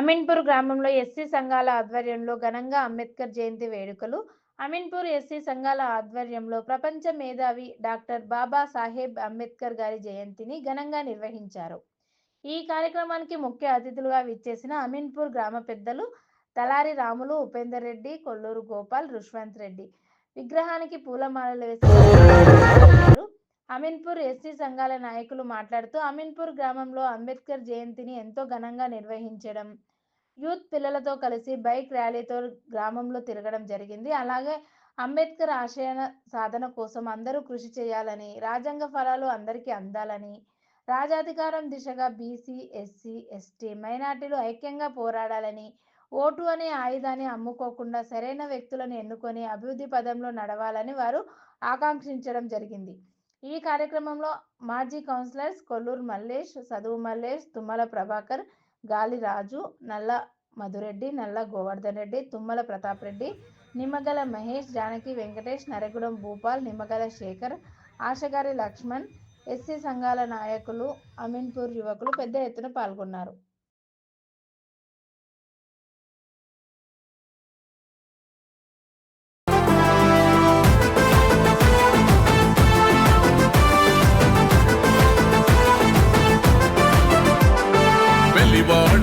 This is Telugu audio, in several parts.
అమీన్పూర్ గ్రామంలో ఎస్సీ సంఘాల ఆధ్వర్యంలో ఘనంగా అంబేద్కర్ జయంతి వేడుకలు. అమీన్పూర్ ఎస్సీ సంఘాల ఆధ్వర్యంలో ప్రపంచ మేధావి డాక్టర్ బాబా సాహెబ్ అంబేద్కర్ గారి జయంతిని ఘనంగా నిర్వహించారు. ఈ కార్యక్రమానికి ముఖ్య అతిథులుగా విచ్చేసిన అమీన్పూర్ గ్రామ పెద్దలు తలారి రాములు ఉపేందర్ రెడ్డి కొల్లూరు గోపాల్ రుష్వంత్ రెడ్డి. విగ్రహానికి పూలమాలలు వేసి అమీన్పూర్ ఎస్సీ సంఘాల నాయకులు మాట్లాడుతూ అమీన్పూర్ గ్రామంలో అంబేద్కర్ జయంతిని ఎంతో ఘనంగా నిర్వహించడం యూత్ పిల్లలతో కలిసి బైక్ ర్యాలీతో గ్రామంలో తిరగడం జరిగింది. అలాగే అంబేద్కర్ ఆశయ సాధన కోసం అందరూ కృషి చేయాలని రాజ్యాంగ ఫలాలు అందరికీ అందాలని రాజాధికారం దిశగా బీసీ ఎస్సీ ఎస్టీ మైనార్టీలు ఐక్యంగా పోరాడాలని ఓటు అనే ఆయుధాన్ని అమ్ముకోకుండా సరైన వ్యక్తులను ఎన్నుకొని అభివృద్ధి పదంలో నడవాలని వారు ఆకాంక్షించడం జరిగింది. ఈ కార్యక్రమంలో మాజీ కౌన్సిలర్స్ కొల్లూరు మల్లేష్ చదువు మల్లేష్ తుమ్మల ప్రభాకర్ గాలి రాజు నల్ల మధురెడ్డి నల్ల గోవర్ధన్ రెడ్డి తుమ్మల ప్రతాప్ రెడ్డి నిమ్మగల మహేష్ జానకి వెంకటేష్ నరగుడం భూపాల్ నిమ్మగల శేఖర్ ఆశగారి లక్ష్మణ్ ఎస్సీ సంఘాల నాయకులు అమీన్పూర్ యువకులు పెద్ద ఎత్తున పాల్గొన్నారు.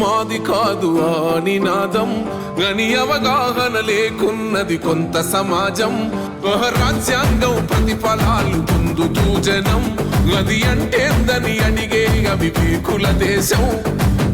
మాది కాదు ఆ నినాదం గని అవగాహన లేకున్నది కొంత సమాజం. రాజ్యాంగం ప్రతిఫలాలు పొందుతూ జనం. అది అంటేందని అడిగే అవివేకుల దేశం.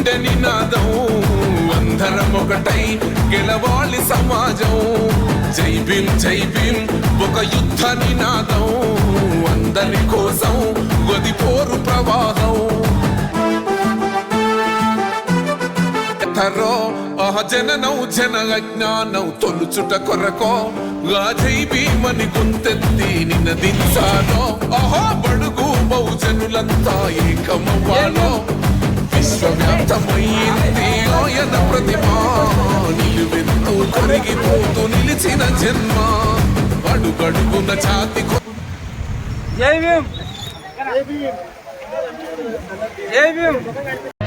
గుండె నినాదం అందరం ఒకటై గెలవాలి సమాజం. జై భీం జై భీం ఒక యుద్ధ నినాదం అందరి కోసం గది పోరు ప్రవాహం. ఎథరో ఆహ జననౌ జన అజ్ఞానం తొలుచుట కొరకో గాజై భీమని గుంతెత్తి నినదించాలో. ఆహా బడుగు బహుజనులంతా ఏకమవ్వాలో. విశ్వవ్యాప్తమయ్యింది ఆయన ప్రతిమ నిలువెత్తు కొరిగిపోతూ నిలిచిన జన్మ. అడుగడుగున జాతి జై భీమ్. జై భీమ్.